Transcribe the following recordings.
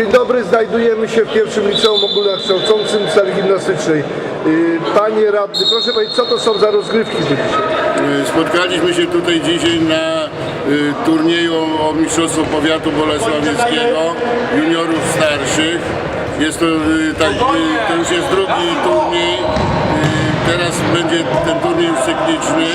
Dzień dobry, znajdujemy się w pierwszym liceum ogólnokształcącym sali gimnastycznej. Y, Panie radny, proszę powiedzieć, co to są za rozgrywki dzisiaj? Y, Spotkaliśmy się tutaj dzisiaj na y, turnieju o Mistrzostwo Powiatu Bolesławieckiego juniorów starszych. Jest to, tak, to już jest drugi turniej. Teraz będzie ten turniej cykliczny,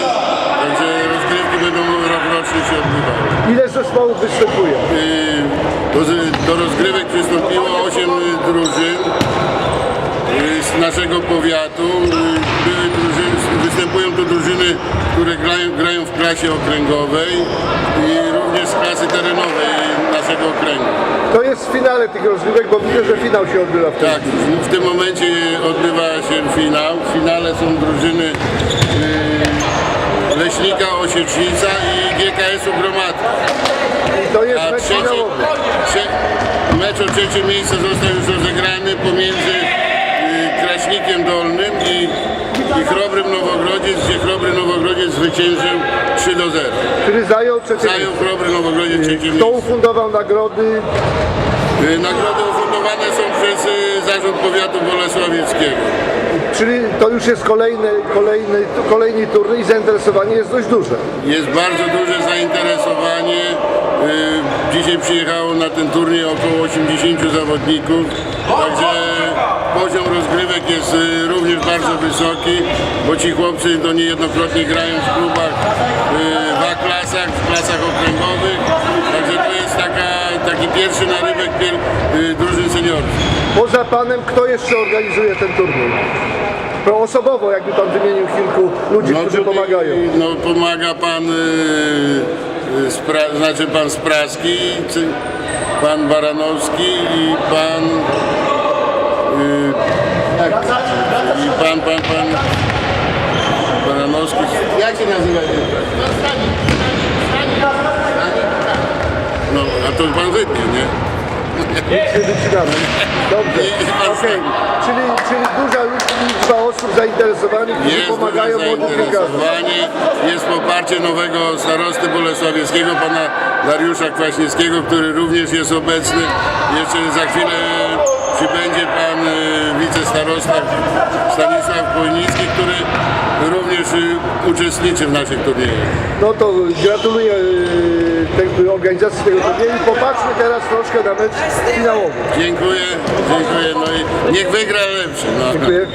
Ile zespołów występuje? Y, Do, do rozgrywek przystąpiło 8 drużyn y, z naszego powiatu. Y, Były drużyny, występują tu drużyny, które grają, grają w klasie okręgowej i również z klasy terenowej naszego okręgu. To jest w finale tych rozgrywek, bo widzę, że finał się odbywa w Tak, w, w tym momencie odbywa się finał. W finale są drużyny Leśnika Osiecznica i GKS-u. To jest A mecz trzeci, finałowy. trze, mecz o trzecie miejsce został już rozegrany pomiędzy y, Kraśnikiem Dolnym i, i Chrobrym Nowogrodziec, gdzie Chrobry Nowogrodziec zwyciężył 3 do 0. Który zajął trzecie Zajął miejsce. Chrobry Nowogrodziec trzecie Kto miejsce. ufundował nagrody? Y, Nagrody ufundowane są przez y, Zarząd Powiatu Bolesławieckiego. Czyli to już jest kolejny, kolejny, kolejny turniej i zainteresowanie jest dość duże. Jest bardzo duże zainteresowanie. Y, Dzisiaj przyjechało na ten turniej około 80 zawodników, także poziom rozgrywek jest y, również bardzo wysoki, bo ci chłopcy to niejednokrotnie grają w klubach y, w A-klasach, w klasach okręgowych, także to jest taka, taki pierwszy narybek drużyn seniorskich. Poza panem, kto jeszcze organizuje ten turniej? To osobowo, jakby pan wymienił kilku ludzi, którzy tutaj, pomagają. No, pomaga pan, y, y, spra, znaczy pan Spraski, czy pan Baranowski i pan y, i pan, pan, pan Baranowski. Jak się nazywa? No, a to pan wytnie, nie? Nie wycinamy. Dobrze. Okej. Czyli, czyli zainteresowanych, którzy Jest pomagają młodym jest poparcie nowego starosty bolesławieckiego, pana Dariusza Kwaśniewskiego, który również jest obecny. Jeszcze za chwilę przybędzie pan y, wicestarosta Stanisław Chojnicki, który również y, uczestniczy w naszych turniejach. No to gratuluję yy, tej organizacji tego turnieju. Popatrzmy teraz troszkę na mecz finałowy. Dziękuję, dziękuję, no i niech wygra lepszy. No. Dziękuję.